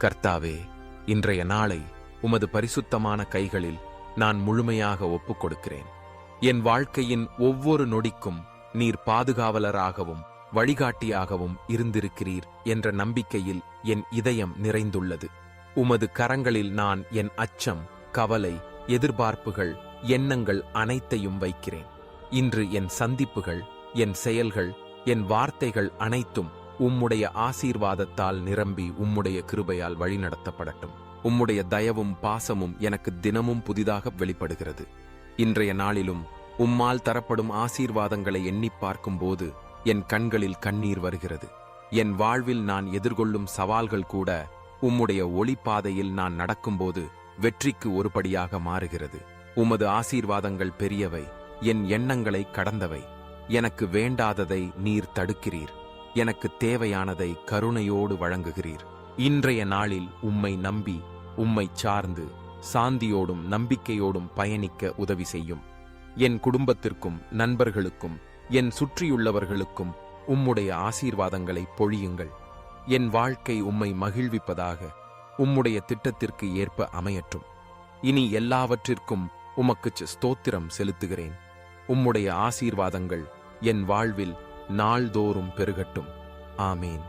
கர்த்தாவே இன்றைய நாளை உமது பரிசுத்தமான கைகளில் நான் முழுமையாக ஒப்புக் கொடுக்கிறேன் என் வாழ்க்கையின் ஒவ்வொரு நொடிக்கும் நீர் பாதுகாவலராகவும் வழிகாட்டியாகவும் இருந்திருக்கிறீர் என்ற நம்பிக்கையில் என் இதயம் நிறைந்துள்ளது. உமது கரங்களில் நான் என் அச்சம் கவலை எதிர்பார்ப்புகள் எண்ணங்கள் அனைத்தையும் வைக்கிறேன். இன்று என் சந்திப்புகள் என் செயல்கள் என் வார்த்தைகள் அனைத்தும் உம்முடைய ஆசீர்வாதத்தால் நிரம்பி உம்முடைய கிருபையால் வழிநடத்தப்படட்டும். உம்முடைய தயவும் பாசமும் எனக்கு தினமும் புதிதாக வெளிப்படுகிறது. இன்றைய நாளிலும் உம்மால் தரப்படும் ஆசீர்வாதங்களை எண்ணிப் பார்க்கும்போது என் கண்களில் கண்ணீர் வருகிறது. என் வாழ்வில் நான் எதிர்கொள்ளும் சவால்கள் கூட உம்முடைய ஒளிப்பாதையில் நான் நடக்கும்போது வெற்றிக்கு ஒருபடியாக மாறுகிறது. உமது ஆசீர்வாதங்கள் பெரியவை என் எண்ணங்களை கடந்தவை. எனக்கு வேண்டாததை நீர் தடுக்கிறீர். எனக்கு தேவையானதை கருணையோடு வழங்குகிறீர். இன்றைய நாளில் உம்மை நம்பி உம்மை சார்ந்து சாந்தியோடும் நம்பிக்கையோடும் பயணிக்க உதவி செய்யும். என் குடும்பத்திற்கும் நண்பர்களுக்கும் என் சுற்றியுள்ளவர்களுக்கும் உம்முடைய ஆசீர்வாதங்களை பொழியுங்கள். என் வாழ்க்கை உம்மை மகிழ்விப்பதாக உம்முடைய திட்டத்திற்கு ஏற்ப அமையற்றும் இனி எல்லாவற்றிற்கும் உமக்கு ஸ்தோத்திரம் செலுத்துகிறேன். உம்முடைய ஆசீர்வாதங்கள் என் வாழ்வில் நாள்தோறும் பெருகட்டும். ஆமீன்.